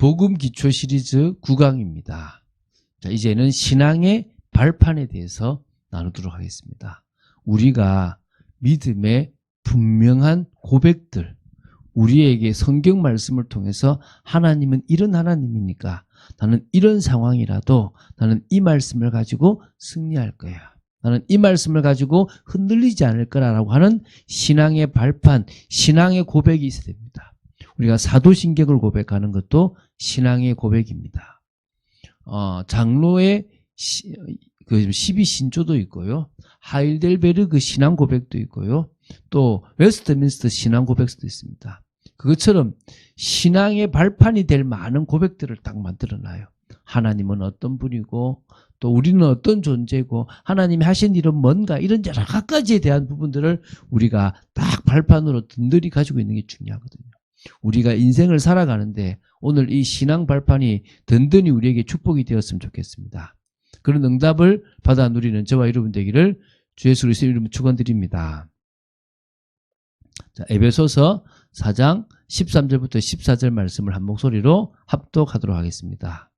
복음 기초 시리즈 9강입니다. 자, 이제는 신앙의 발판에 대해서 나누도록 하겠습니다. 우리가 믿음의 분명한 고백들, 우리에게 성경 말씀을 통해서 하나님은 이런 하나님이니까 나는 이런 상황이라도 나는 이 말씀을 가지고 승리할 거야. 나는 이 말씀을 가지고 흔들리지 않을 거라고 하는 신앙의 발판, 신앙의 고백이 있어야 됩니다. 우리가 사도신격을 고백하는 것도 신앙의 고백입니다. 어, 장로의 시, 그 12신조도 있고요. 하일델베르그 신앙 고백도 있고요. 또 웨스트민스터 신앙 고백도 있습니다. 그것처럼 신앙의 발판이 될 많은 고백들을 딱 만들어놔요. 하나님은 어떤 분이고 또 우리는 어떤 존재고 하나님이 하신 일은 뭔가 이런 여러 가지에 대한 부분들을 우리가 딱 발판으로 든든히 가지고 있는 게 중요하거든요. 우리가 인생을 살아가는데 오늘 이 신앙 발판이 든든히 우리에게 축복이 되었으면 좋겠습니다. 그런 응답을 받아 누리는 저와 여러분 되기를 주 예수 그리스도 이름으로 축원드립니다. 자, 에베소서 4장 13절부터 14절 말씀을 한 목소리로 합독하도록 하겠습니다.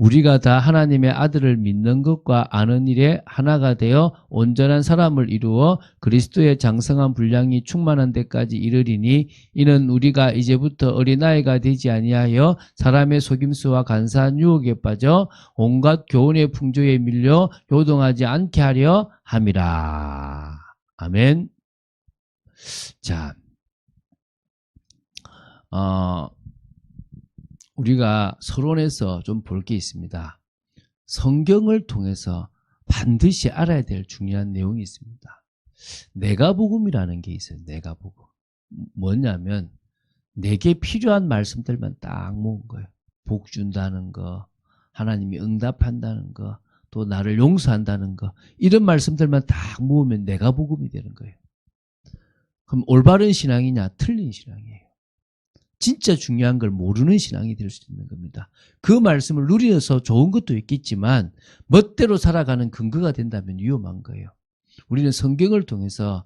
우리가 다 하나님의 아들을 믿는 것과 아는 일에 하나가 되어 온전한 사람을 이루어 그리스도의 장성한 분량이 충만한 데까지 이르리니 이는 우리가 이제부터 어린아이가 되지 아니하여 사람의 속임수와 간사한 유혹에 빠져 온갖 교훈의 풍조에 밀려 요동하지 않게 하려 함이라. 아멘. 자, 어, 우리가 서론에서 좀 볼 게 있습니다. 성경을 통해서 반드시 알아야 될 중요한 내용이 있습니다. 내가복음이라는 게 있어요. 내가복음. 뭐냐면 내게 필요한 말씀들만 딱 모은 거예요. 복 준다는 거, 하나님이 응답한다는 거, 또 나를 용서한다는 거 이런 말씀들만 딱 모으면 내가 복음이 되는 거예요. 그럼 올바른 신앙이냐 틀린 신앙이에요. 진짜 중요한 걸 모르는 신앙이 될 수 있는 겁니다. 그 말씀을 누려서 좋은 것도 있겠지만 멋대로 살아가는 근거가 된다면 위험한 거예요. 우리는 성경을 통해서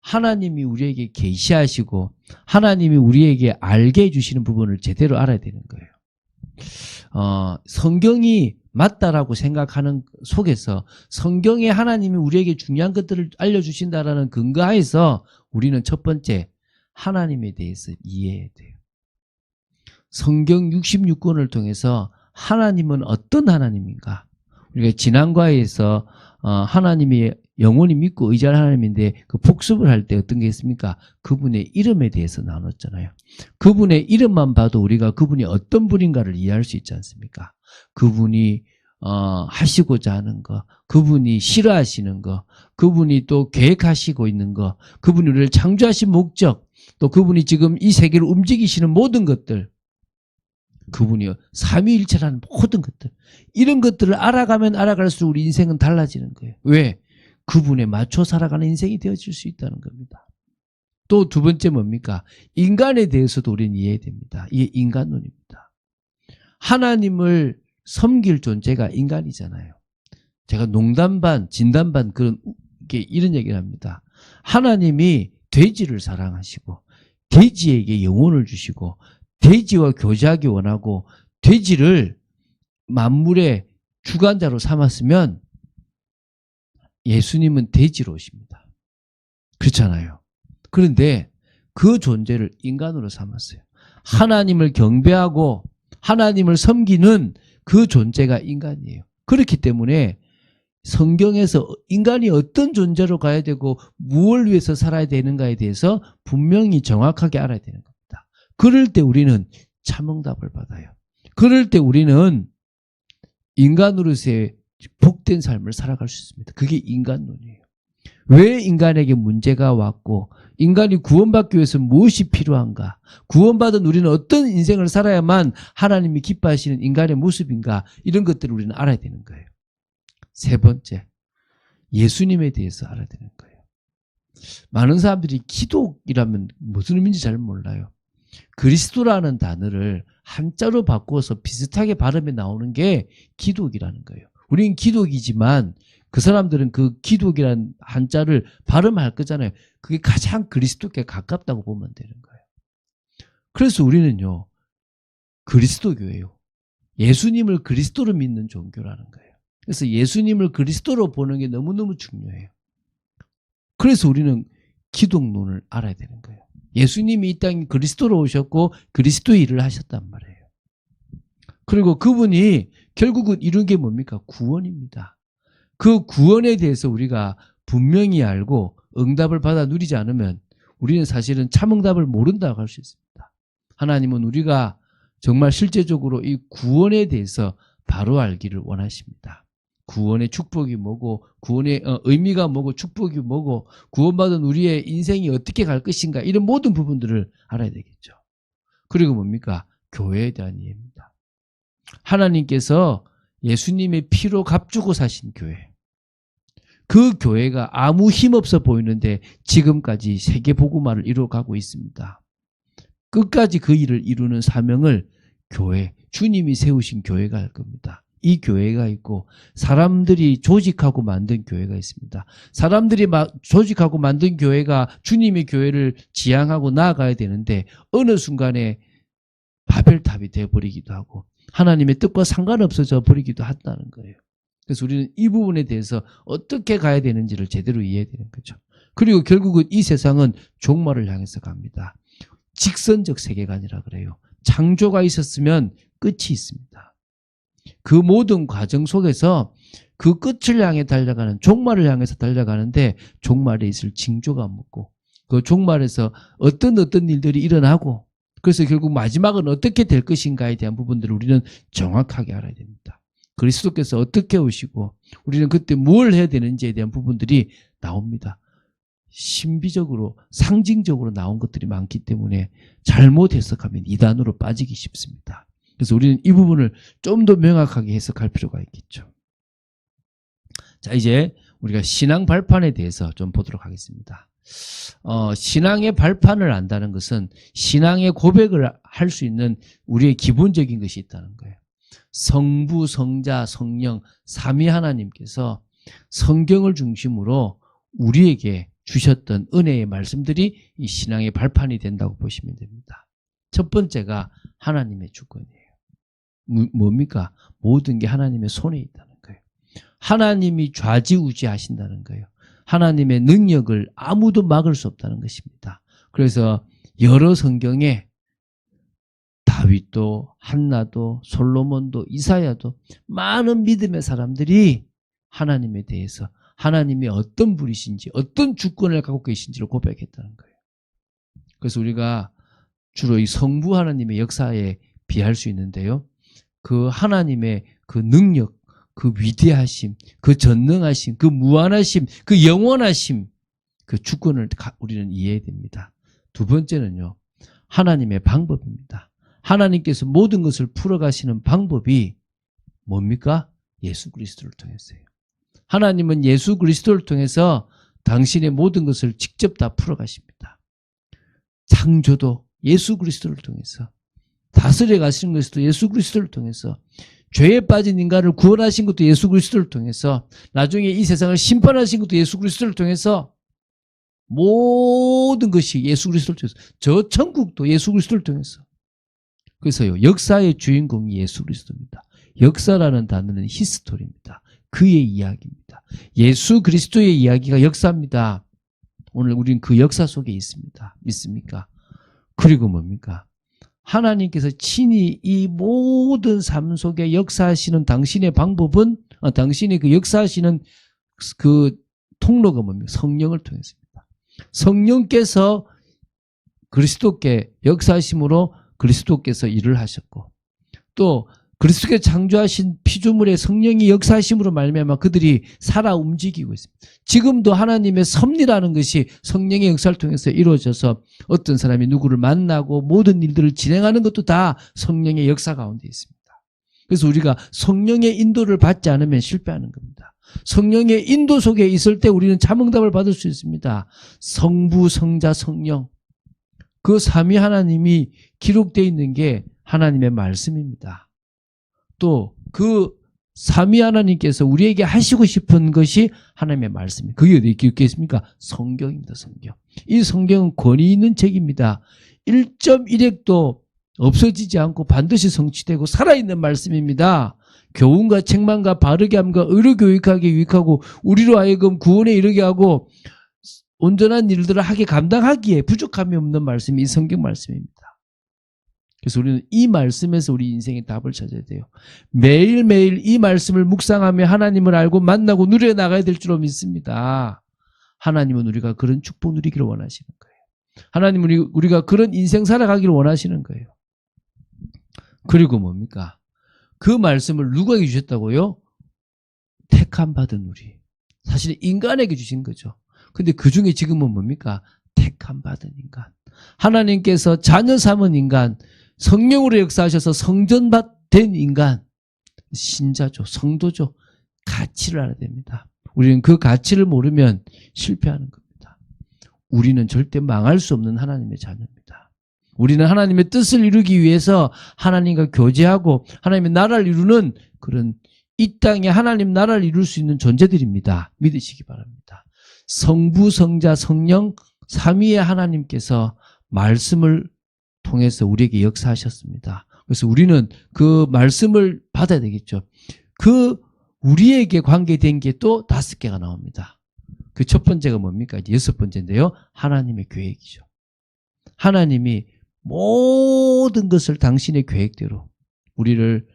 하나님이 우리에게 계시하시고 하나님이 우리에게 알게 해주시는 부분을 제대로 알아야 되는 거예요. 어, 성경이 맞다라고 생각하는 속에서 성경에 하나님이 우리에게 중요한 것들을 알려주신다라는 근거하에서 우리는 첫 번째 하나님에 대해서 이해해야 돼요. 성경 66권을 통해서 하나님은 어떤 하나님인가? 우리가 지난 과에서 어, 하나님이 영원히 믿고 의지할 하나님인데 그 복습을 할 때 어떤 게 있습니까? 그분의 이름에 대해서 나눴잖아요. 그분의 이름만 봐도 우리가 그분이 어떤 분인가를 이해할 수 있지 않습니까? 그분이 어, 하시고자 하는 거, 그분이 싫어하시는 거, 그분이 또 계획하시고 있는 거, 그분이 우리를 창조하신 목적, 또 그분이 지금 이 세계를 움직이시는 모든 것들, 그분이 삼위일체라는 모든 것들 이런 것들을 알아가면 알아갈수록 우리 인생은 달라지는 거예요. 왜? 그분에 맞춰 살아가는 인생이 되어질 수 있다는 겁니다. 또 두 번째 뭡니까? 인간에 대해서도 우리는 이해해야 됩니다. 이게 인간론입니다. 하나님을 섬길 존재가 인간이잖아요. 제가 농담 반, 진담 반 그런 게 이런 얘기를 합니다. 하나님이 돼지를 사랑하시고 돼지에게 영혼을 주시고 돼지와 교제하기 원하고 돼지를 만물의 주관자로 삼았으면 예수님은 돼지로 오십니다. 그렇잖아요. 그런데 그 존재를 인간으로 삼았어요. 하나님을 경배하고 하나님을 섬기는 그 존재가 인간이에요. 그렇기 때문에 성경에서 인간이 어떤 존재로 가야 되고 무엇을 위해서 살아야 되는가에 대해서 분명히 정확하게 알아야 되는 겁니다. 그럴 때 우리는 참응답을 받아요. 그럴 때 우리는 인간으로서의 복된 삶을 살아갈 수 있습니다. 그게 인간론이에요. 왜 인간에게 문제가 왔고 인간이 구원받기 위해서 무엇이 필요한가? 구원받은 우리는 어떤 인생을 살아야만 하나님이 기뻐하시는 인간의 모습인가? 이런 것들을 우리는 알아야 되는 거예요. 세 번째, 예수님에 대해서 알아야 되는 거예요. 많은 사람들이 기독이라면 무슨 의미인지 잘 몰라요. 그리스도라는 단어를 한자로 바꾸어서 비슷하게 발음이 나오는 게 기독이라는 거예요. 우리는 기독이지만 그 사람들은 그 기독이란 한자를 발음할 거잖아요. 그게 가장 그리스도께 가깝다고 보면 되는 거예요. 그래서 우리는요, 그리스도교예요. 예수님을 그리스도로 믿는 종교라는 거예요. 그래서 예수님을 그리스도로 보는 게 너무너무 중요해요. 그래서 우리는 기독론을 알아야 되는 거예요. 예수님이 이 땅에 그리스도로 오셨고 그리스도의 일을 하셨단 말이에요. 그리고 그분이 결국은 이룬 게 뭡니까? 구원입니다. 그 구원에 대해서 우리가 분명히 알고 응답을 받아 누리지 않으면 우리는 사실은 참응답을 모른다고 할 수 있습니다. 하나님은 우리가 정말 실제적으로 이 구원에 대해서 바로 알기를 원하십니다. 구원의 축복이 뭐고 구원의 어, 의미가 뭐고 축복이 뭐고 구원받은 우리의 인생이 어떻게 갈 것인가 이런 모든 부분들을 알아야 되겠죠. 그리고 뭡니까? 교회에 대한 이해입니다. 하나님께서 예수님의 피로 값주고 사신 교회. 그 교회가 아무 힘없어 보이는데 지금까지 세계 복음화를 이루어가고 있습니다. 끝까지 그 일을 이루는 사명을 교회, 주님이 세우신 교회가 할 겁니다. 이 교회가 있고 사람들이 조직하고 만든 교회가 있습니다. 사람들이 막 조직하고 만든 교회가 주님의 교회를 지향하고 나아가야 되는데 어느 순간에 바벨탑이 되어버리기도 하고 하나님의 뜻과 상관없어져 버리기도 한다는 거예요. 그래서 우리는 이 부분에 대해서 어떻게 가야 되는지를 제대로 이해해야 되는 거죠. 그리고 결국은 이 세상은 종말을 향해서 갑니다. 직선적 세계관이라 그래요. 창조가 있었으면 끝이 있습니다. 그 모든 과정 속에서 그 끝을 향해 달려가는 종말을 향해서 달려가는데 종말에 있을 징조가 묻고 그 종말에서 어떤 어떤 일들이 일어나고 그래서 결국 마지막은 어떻게 될 것인가에 대한 부분들을 우리는 정확하게 알아야 됩니다. 그리스도께서 어떻게 오시고 우리는 그때 뭘 해야 되는지에 대한 부분들이 나옵니다. 신비적으로 상징적으로 나온 것들이 많기 때문에 잘못 해석하면 이단으로 빠지기 쉽습니다. 그래서 우리는 이 부분을 좀 더 명확하게 해석할 필요가 있겠죠. 자, 이제 우리가 신앙 발판에 대해서 좀 보도록 하겠습니다. 어, 신앙의 발판을 안다는 것은 신앙의 고백을 할 수 있는 우리의 기본적인 것이 있다는 거예요. 성부, 성자, 성령, 삼위 하나님께서 성경을 중심으로 우리에게 주셨던 은혜의 말씀들이 이 신앙의 발판이 된다고 보시면 됩니다. 첫 번째가 하나님의 주권이에요. 뭐- 뭡니까? 모든 게 하나님의 손에 있다는 거예요. 하나님이 좌지우지 하신다는 거예요. 하나님의 능력을 아무도 막을 수 없다는 것입니다. 그래서 여러 성경에 다윗도 한나도 솔로몬도 이사야도 많은 믿음의 사람들이 하나님에 대해서 하나님이 어떤 분이신지 어떤 주권을 갖고 계신지를 고백했다는 거예요. 그래서 우리가 주로 이 성부 하나님의 역사에 비할 수 있는데요. 그 하나님의 그 능력, 그 위대하심, 그 전능하심, 그 무한하심, 그 영원하심, 그 주권을 가- 우리는 이해해야 됩니다. 두 번째는요. 하나님의 방법입니다. 하나님께서 모든 것을 풀어가시는 방법이 뭡니까? 예수 그리스도를 통해서요. 하나님은 예수 그리스도를 통해서 당신의 모든 것을 직접 다 풀어가십니다. 창조도 예수 그리스도를 통해서 다스려 가시는 것도 예수 그리스도를 통해서 죄에 빠진 인간을 구원하신 것도 예수 그리스도를 통해서 나중에 이 세상을 심판하신 것도 예수 그리스도를 통해서 모든 것이 예수 그리스도를 통해서 저 천국도 예수 그리스도를 통해서 그래서요 역사의 주인공이 예수 그리스도입니다. 역사라는 단어는 히스토리입니다. 그의 이야기입니다. 예수 그리스도의 이야기가 역사입니다. 오늘 우리는 그 역사 속에 있습니다. 믿습니까? 그리고 뭡니까? 하나님께서 친히 이 모든 삶 속에 역사하시는 당신의 방법은 어, 당신의 그 역사하시는 그 통로가 뭡니까? 성령을 통해서입니다. 성령께서 그리스도께 역사하심으로 그리스도께서 일을 하셨고 또 그리스도께 창조하신 피조물의 성령이 역사하심으로 말미암아 그들이 살아 움직이고 있습니다. 지금도 하나님의 섭리라는 것이 성령의 역사를 통해서 이루어져서 어떤 사람이 누구를 만나고 모든 일들을 진행하는 것도 다 성령의 역사 가운데 있습니다. 그래서 우리가 성령의 인도를 받지 않으면 실패하는 겁니다. 성령의 인도 속에 있을 때 우리는 자응답을 받을 수 있습니다. 성부, 성자, 성령. 그 삼위 하나님이 기록되어 있는 게 하나님의 말씀입니다. 또 그 삼위 하나님께서 우리에게 하시고 싶은 것이 하나님의 말씀입니다. 그게 어디 있습니까? 성경입니다. 성경. 이 성경은 권위 있는 책입니다. 1.1핵도 없어지지 않고 반드시 성취되고 살아있는 말씀입니다. 교훈과 책망과 바르게 함과 의로 교육하게 유익하고 우리로 하여금 구원에 이르게 하고 온전한 일들을 하게 감당하기에 부족함이 없는 말씀이 이 성경 말씀입니다. 그래서 우리는 이 말씀에서 우리 인생의 답을 찾아야 돼요. 매일매일 이 말씀을 묵상하며 하나님을 알고 만나고 누려 나가야 될 줄로 믿습니다. 하나님은 우리가 그런 축복 누리기를 원하시는 거예요. 하나님은 우리- 우리가 그런 인생 살아가기를 원하시는 거예요. 그리고 뭡니까? 그 말씀을 누구에게 주셨다고요? 택함 받은 우리. 사실 인간에게 주신 거죠. 근데 그 중에 지금은 뭡니까? 택함 받은 인간. 하나님께서 자녀 삼은 인간, 성령으로 역사하셔서 성전된 인간, 신자죠, 성도죠. 가치를 알아야 됩니다. 우리는 그 가치를 모르면 실패하는 겁니다. 우리는 절대 망할 수 없는 하나님의 자녀입니다. 우리는 하나님의 뜻을 이루기 위해서 하나님과 교제하고 하나님의 나라를 이루는 그런 이 땅에 하나님 나라를 이룰 수 있는 존재들입니다. 믿으시기 바랍니다. 성부, 성자, 성령 삼위의 하나님께서 말씀을 통해서 우리에게 역사하셨습니다. 그래서 우리는 그 말씀을 받아야 되겠죠. 그 우리에게 관계된 게 또 다섯 개가 나옵니다. 그 첫 번째가 뭡니까? 이제 여섯 번째인데요. 하나님의 계획이죠. 하나님이 모든 것을 당신의 계획대로 우리를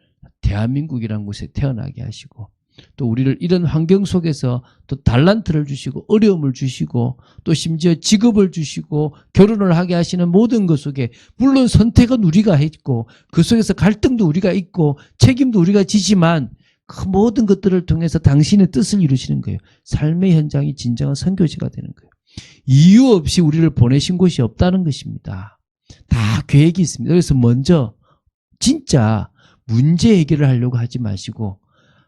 대한민국이라는 곳에 태어나게 하시고 또 우리를 이런 환경 속에서 또 달란트를 주시고 어려움을 주시고 또 심지어 직업을 주시고 결혼을 하게 하시는 모든 것 속에 물론 선택은 우리가 했고 그 속에서 갈등도 우리가 있고 책임도 우리가 지지만 그 모든 것들을 통해서 당신의 뜻을 이루시는 거예요. 삶의 현장이 진정한 선교지가 되는 거예요. 이유 없이 우리를 보내신 곳이 없다는 것입니다. 다 계획이 있습니다. 그래서 먼저 진짜 문제 해결을 하려고 하지 마시고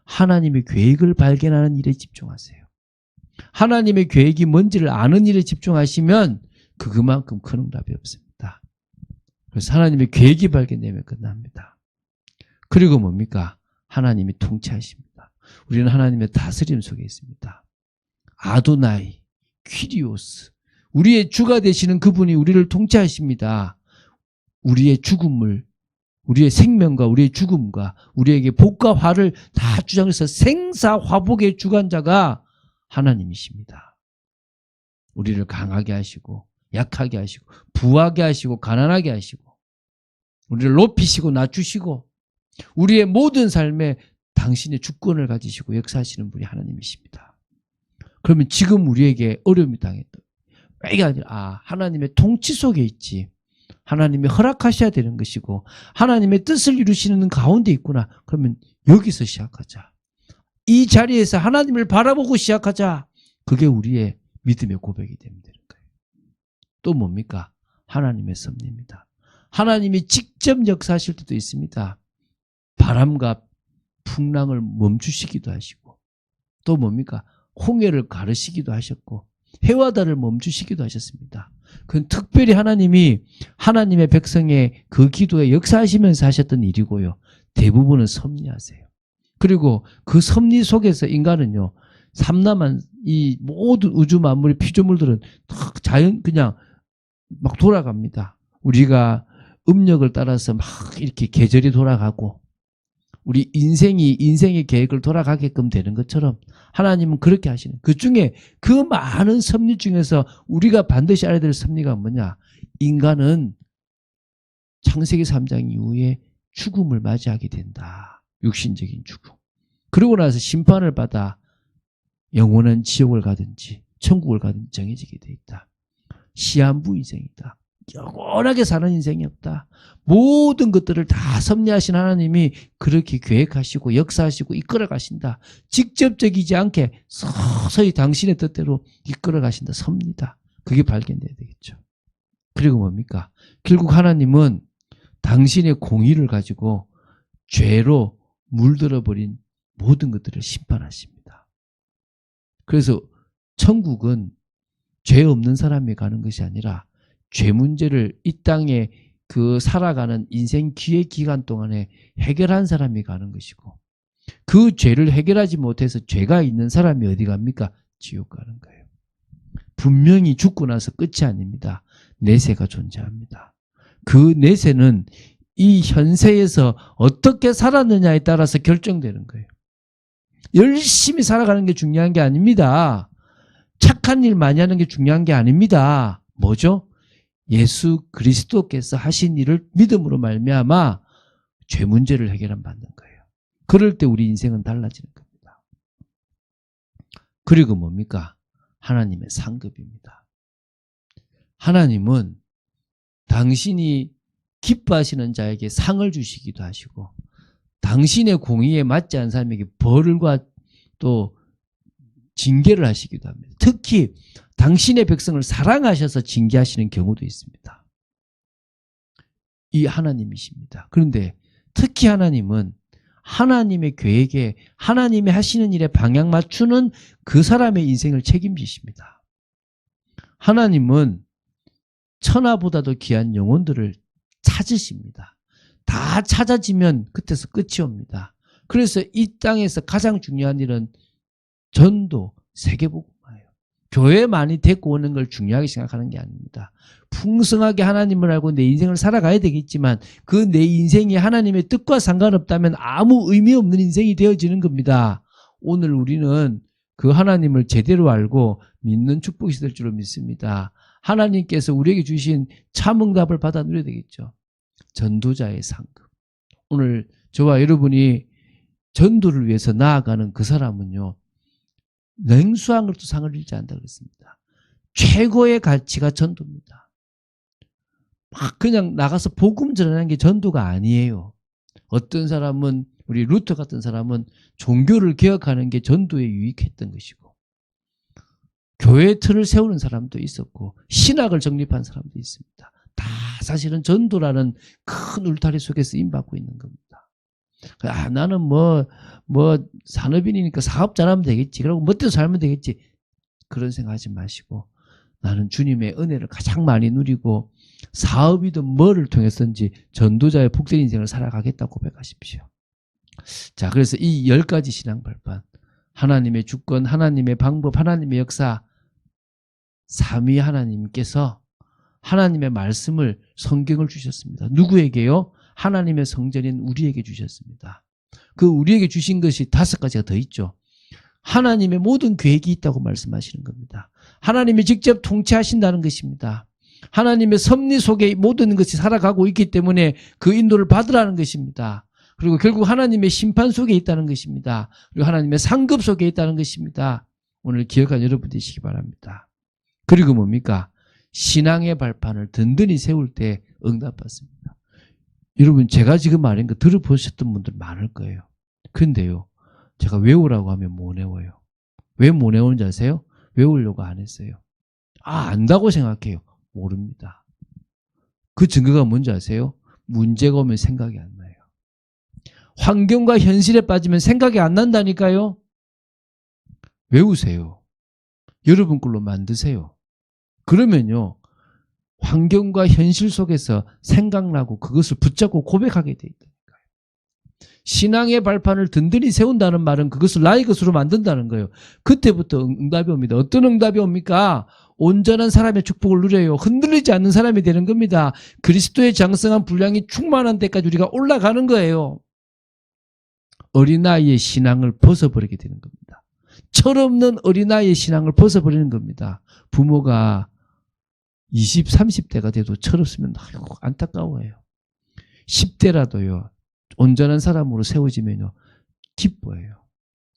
하나님의 계획을 발견하는 일에 집중하세요. 하나님의 계획이 뭔지를 아는 일에 집중하시면 그 그만큼 큰 응답이 없습니다. 그래서 하나님의 계획이 발견되면 끝납니다. 그리고 뭡니까? 하나님이 통치하십니다. 우리는 하나님의 다스림 속에 있습니다. 아도나이, 퀴리오스, 우리의 주가 되시는 그분이 우리를 통치하십니다. 우리의 죽음을 우리의 생명과 우리의 죽음과 우리에게 복과 화를 다 주장해서 생사화복의 주관자가 하나님이십니다. 우리를 강하게 하시고 약하게 하시고 부하게 하시고 가난하게 하시고 우리를 높이시고 낮추시고 우리의 모든 삶에 당신의 주권을 가지시고 역사하시는 분이 하나님이십니다. 그러면 지금 우리에게 어려움이 당했다. 이게 아니라 아 하나님의 통치 속에 있지. 하나님이 허락하셔야 되는 것이고 하나님의 뜻을 이루시는 가운데 있구나. 그러면 여기서 시작하자. 이 자리에서 하나님을 바라보고 시작하자. 그게 우리의 믿음의 고백이 되면 되는 거예요. 또 뭡니까? 하나님의 섭리입니다. 하나님이 직접 역사하실 때도 있습니다. 바람과 풍랑을 멈추시기도 하시고 또 뭡니까? 홍해를 가르시기도 하셨고 해와 달을 멈추시기도 하셨습니다. 그건 특별히 하나님이 하나님의 백성의 그 기도에 역사하시면서 하셨던 일이고요. 대부분은 섭리하세요. 그리고 그 섭리 속에서 인간은요. 삼남한 이 모든 우주 만물의 피조물들은 다 자연 그냥 막 돌아갑니다. 우리가 음력을 따라서 막 이렇게 계절이 돌아가고 우리 인생이 인생의 계획을 돌아가게끔 되는 것처럼 하나님은 그렇게 하시는 그 중에 그 많은 섭리 중에서 우리가 반드시 알아야 될 섭리가 뭐냐? 인간은 창세기 3장 이후에 죽음을 맞이하게 된다. 육신적인 죽음. 그러고 나서 심판을 받아 영원한 지옥을 가든지 천국을 가든지 정해지게 돼 있다. 시한부 인생이다 영원하게 사는 인생이 없다. 모든 것들을 다 섭리하신 하나님이 그렇게 계획하시고 역사하시고 이끌어 가신다. 직접적이지 않게 서서히 당신의 뜻대로 이끌어 가신다. 섭니다. 그게 발견돼야 되겠죠. 그리고 뭡니까? 결국 하나님은 당신의 공의를 가지고 죄로 물들어 버린 모든 것들을 심판하십니다. 그래서 천국은 죄 없는 사람이 가는 것이 아니라 죄 문제를 이 땅에 그 살아가는 인생 기회 기간 동안에 해결한 사람이 가는 것이고 그 죄를 해결하지 못해서 죄가 있는 사람이 어디 갑니까? 지옥 가는 거예요. 분명히 죽고 나서 끝이 아닙니다. 내세가 존재합니다. 그 내세는 이 현세에서 어떻게 살았느냐에 따라서 결정되는 거예요. 열심히 살아가는 게 중요한 게 아닙니다. 착한 일 많이 하는 게 중요한 게 아닙니다. 뭐죠? 예수 그리스도께서 하신 일을 믿음으로 말미암아 죄 문제를 해결한 받는 거예요. 그럴 때 우리 인생은 달라지는 겁니다. 그리고 뭡니까? 하나님의 상급입니다. 하나님은 당신이 기뻐하시는 자에게 상을 주시기도 하시고 당신의 공의에 맞지 않은 사람에게 벌과 또 징계를 하시기도 합니다. 특히 당신의 백성을 사랑하셔서 징계하시는 경우도 있습니다. 이 하나님이십니다. 그런데 특히 하나님은 하나님의 계획에 하나님이 하시는 일에 방향 맞추는 그 사람의 인생을 책임지십니다. 하나님은 천하보다도 귀한 영혼들을 찾으십니다. 다 찾아지면 끝에서 끝이 옵니다. 그래서 이 땅에서 가장 중요한 일은 전도, 세계복음화예요. 교회 많이 데리고 오는 걸 중요하게 생각하는 게 아닙니다. 풍성하게 하나님을 알고 내 인생을 살아가야 되겠지만 그 내 인생이 하나님의 뜻과 상관없다면 아무 의미 없는 인생이 되어지는 겁니다. 오늘 우리는 그 하나님을 제대로 알고 믿는 축복이 될 줄로 믿습니다. 하나님께서 우리에게 주신 참응답을 받아 누려야 되겠죠. 전도자의 상급. 오늘 저와 여러분이 전도를 위해서 나아가는 그 사람은요. 냉수한 것도 상을 잃지 않는다 그랬습니다. 최고의 가치가 전도입니다. 막 그냥 나가서 복음 전하는 게 전도가 아니에요. 어떤 사람은 우리 루터 같은 사람은 종교를 개혁하는 게 전도에 유익했던 것이고 교회 틀을 세우는 사람도 있었고 신학을 정립한 사람도 있습니다. 다 사실은 전도라는 큰 울타리 속에서 임받고 있는 겁니다. 아, 나는 뭐, 뭐, 산업인이니까 사업 잘하면 되겠지. 그리고 멋대로 살면 되겠지. 그런 생각 하지 마시고, 나는 주님의 은혜를 가장 많이 누리고, 사업이든 뭐를 통해서든지 전도자의 복된 인생을 살아가겠다고 고백하십시오. 자, 그래서 이 열 가지 신앙 발판. 하나님의 주권, 하나님의 방법, 하나님의 역사, 삼위 하나님께서 하나님의 말씀을 성경을 주셨습니다. 누구에게요? 하나님의 성전인 우리에게 주셨습니다. 그 우리에게 주신 것이 다섯 가지가 더 있죠. 하나님의 모든 계획이 있다고 말씀하시는 겁니다. 하나님이 직접 통치하신다는 것입니다. 하나님의 섭리 속에 모든 것이 살아가고 있기 때문에 그 인도를 받으라는 것입니다. 그리고 결국 하나님의 심판 속에 있다는 것입니다. 그리고 하나님의 상급 속에 있다는 것입니다. 오늘 기억한 여러분 되시기 바랍니다. 그리고 뭡니까? 신앙의 발판을 든든히 세울 때 응답받습니다. 여러분 제가 지금 말한 거 들어보셨던 분들 많을 거예요. 근데요. 제가 외우라고 하면 못 외워요. 왜 못 외우는지 아세요? 외우려고 안 했어요. 아 안다고 생각해요. 모릅니다. 그 증거가 뭔지 아세요? 문제가 오면 생각이 안 나요. 환경과 현실에 빠지면 생각이 안 난다니까요. 외우세요. 여러분 걸로 만드세요. 그러면요. 환경과 현실 속에서 생각나고 그것을 붙잡고 고백하게 돼 있다니까요. 신앙의 발판을 든든히 세운다는 말은 그것을 나의 것으로 만든다는 거예요. 그때부터 응답이 옵니다. 어떤 응답이 옵니까? 온전한 사람의 축복을 누려요. 흔들리지 않는 사람이 되는 겁니다. 그리스도의 장성한 분량이 충만한 데까지 우리가 올라가는 거예요. 어린아이의 신앙을 벗어버리게 되는 겁니다. 철없는 어린아이의 신앙을 벗어버리는 겁니다. 부모가 20, 30대가 돼도 철없으면 아이고 안타까워요. 10대라도요. 온전한 사람으로 세워지면요. 기뻐해요.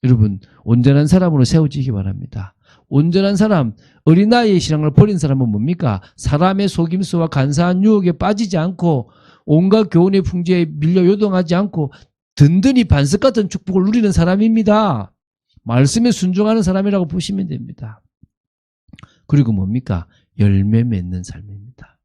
여러분 온전한 사람으로 세워지기 바랍니다. 온전한 사람, 어린아이의 신앙을 버린 사람은 뭡니까? 사람의 속임수와 간사한 유혹에 빠지지 않고 온갖 교훈의 풍지에 밀려 요동하지 않고 든든히 반석 같은 축복을 누리는 사람입니다. 말씀에 순종하는 사람이라고 보시면 됩니다. 그리고 뭡니까? 열매 맺는 삶입니다.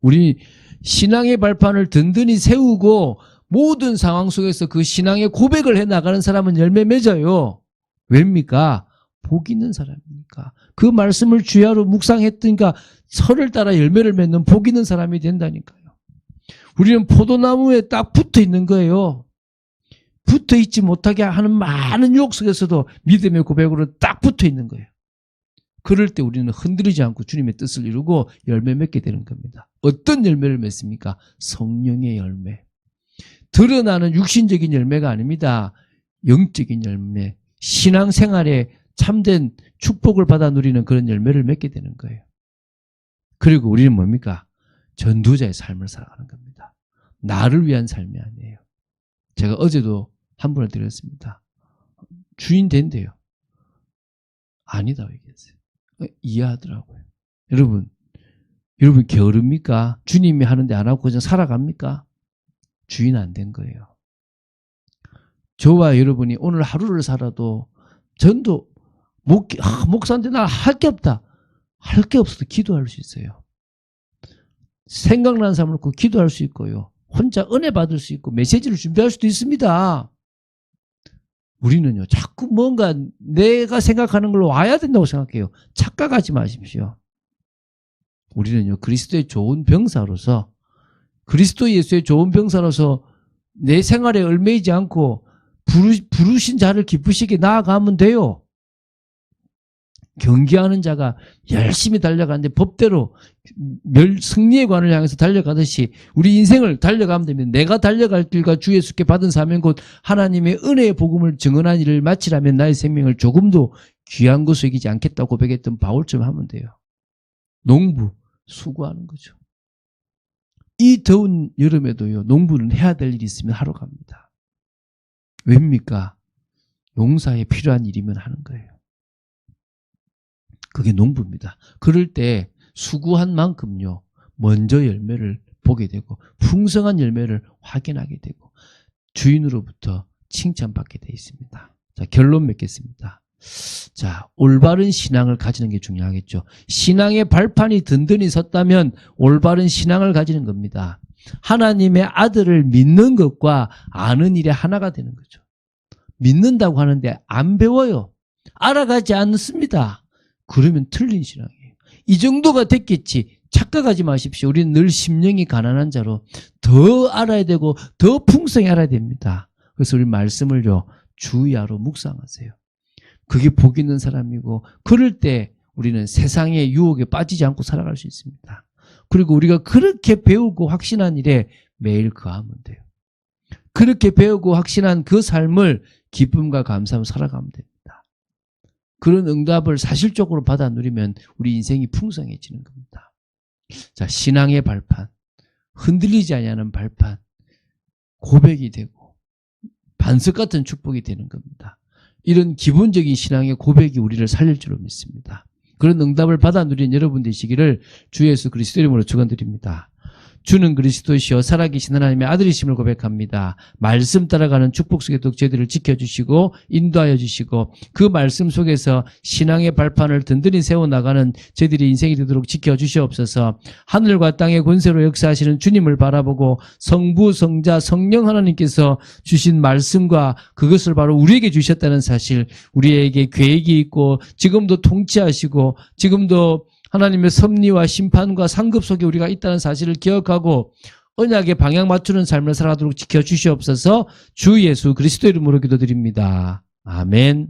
우리 신앙의 발판을 든든히 세우고 모든 상황 속에서 그 신앙의 고백을 해 나가는 사람은 열매 맺어요. 왜입니까? 복 있는 사람이니까. 그 말씀을 주야로 묵상했으니까 설을 따라 열매를 맺는 복 있는 사람이 된다니까요. 우리는 포도나무에 딱 붙어 있는 거예요. 붙어 있지 못하게 하는 많은 유혹 속에서도 믿음의 고백으로 딱 붙어 있는 거예요. 그럴 때 우리는 흔들리지 않고 주님의 뜻을 이루고 열매 맺게 되는 겁니다. 어떤 열매를 맺습니까? 성령의 열매. 드러나는 육신적인 열매가 아닙니다. 영적인 열매. 신앙생활에 참된 축복을 받아 누리는 그런 열매를 맺게 되는 거예요. 그리고 우리는 뭡니까? 전도자의 삶을 살아가는 겁니다. 나를 위한 삶이 아니에요. 제가 어제도 한 분을 드렸습니다. 주인 된대요. 아니다 얘기했어요. 어, 이해하더라고요. 여러분, 여러분 게으릅니까? 주님이 하는데 안 하고 그냥 살아갑니까? 주인 안 된 거예요. 저와 여러분이 오늘 하루를 살아도 전도 목, 아, 목사인데 나할 게 없다. 할 게 없어도 기도할 수 있어요. 생각나는 사람을 놓고 기도할 수 있고요. 혼자 은혜 받을 수 있고 메시지를 준비할 수도 있습니다. 우리는요, 자꾸 뭔가 내가 생각하는 걸로 와야 된다고 생각해요. 착각하지 마십시오. 우리는요, 그리스도의 좋은 병사로서, 그리스도 예수의 좋은 병사로서 내 생활에 얽매이지 않고 부르, 부르신 자를 기쁘시게 나아가면 돼요. 경기하는 자가 열심히 달려가는데 법대로 멸, 승리의 관을 향해서 달려가듯이 우리 인생을 달려가면 되면 내가 달려갈 길과 주 예수께 받은 사명 곧 하나님의 은혜의 복음을 증언한 일을 마치라면 나의 생명을 조금도 귀한 것으로 여기지 않겠다고 고백했던 바울처럼 하면 돼요. 농부, 수고하는 거죠. 이 더운 여름에도요, 농부는 해야 될 일이 있으면 하러 갑니다. 왜입니까? 농사에 필요한 일이면 하는 거예요. 그게 농부입니다. 그럴 때 수고한 만큼요, 먼저 열매를 보게 되고, 풍성한 열매를 확인하게 되고, 주인으로부터 칭찬받게 되어 있습니다. 자, 결론 맺겠습니다. 자, 올바른 신앙을 가지는 게 중요하겠죠. 신앙의 발판이 든든히 섰다면 올바른 신앙을 가지는 겁니다. 하나님의 아들을 믿는 것과 아는 일에 하나가 되는 거죠. 믿는다고 하는데 안 배워요. 알아가지 않습니다. 그러면 틀린 신앙이에요. 이 정도가 됐겠지. 착각하지 마십시오. 우리는 늘 심령이 가난한 자로 더 알아야 되고 더 풍성히 알아야 됩니다. 그래서 우리 말씀을요. 주야로 묵상하세요. 그게 복 있는 사람이고 그럴 때 우리는 세상의 유혹에 빠지지 않고 살아갈 수 있습니다. 그리고 우리가 그렇게 배우고 확신한 일에 매일 거하면 돼요. 그렇게 배우고 확신한 그 삶을 기쁨과 감사하며 살아가면 됩니다. 그런 응답을 사실적으로 받아 누리면 우리 인생이 풍성해지는 겁니다. 자, 신앙의 발판, 흔들리지 아니하는 발판, 고백이 되고 반석 같은 축복이 되는 겁니다. 이런 기본적인 신앙의 고백이 우리를 살릴 줄로 믿습니다. 그런 응답을 받아 누린 여러분 되시기를 주 예수 그리스도 이름으로 축원드립니다. 주는 그리스도시여 살아계신 하나님의 아들이심을 고백합니다. 말씀 따라가는 축복 속에 또 저희들을 지켜주시고 인도하여 주시고 그 말씀 속에서 신앙의 발판을 든든히 세워나가는 저희들의 인생이 되도록 지켜주시옵소서 하늘과 땅의 권세로 역사하시는 주님을 바라보고 성부, 성자, 성령 하나님께서 주신 말씀과 그것을 바로 우리에게 주셨다는 사실 우리에게 계획이 있고 지금도 통치하시고 지금도 하나님의 섭리와 심판과 상급 속에 우리가 있다는 사실을 기억하고 언약의 방향 맞추는 삶을 살아가도록 지켜주시옵소서 주 예수 그리스도 이름으로 기도드립니다. 아멘.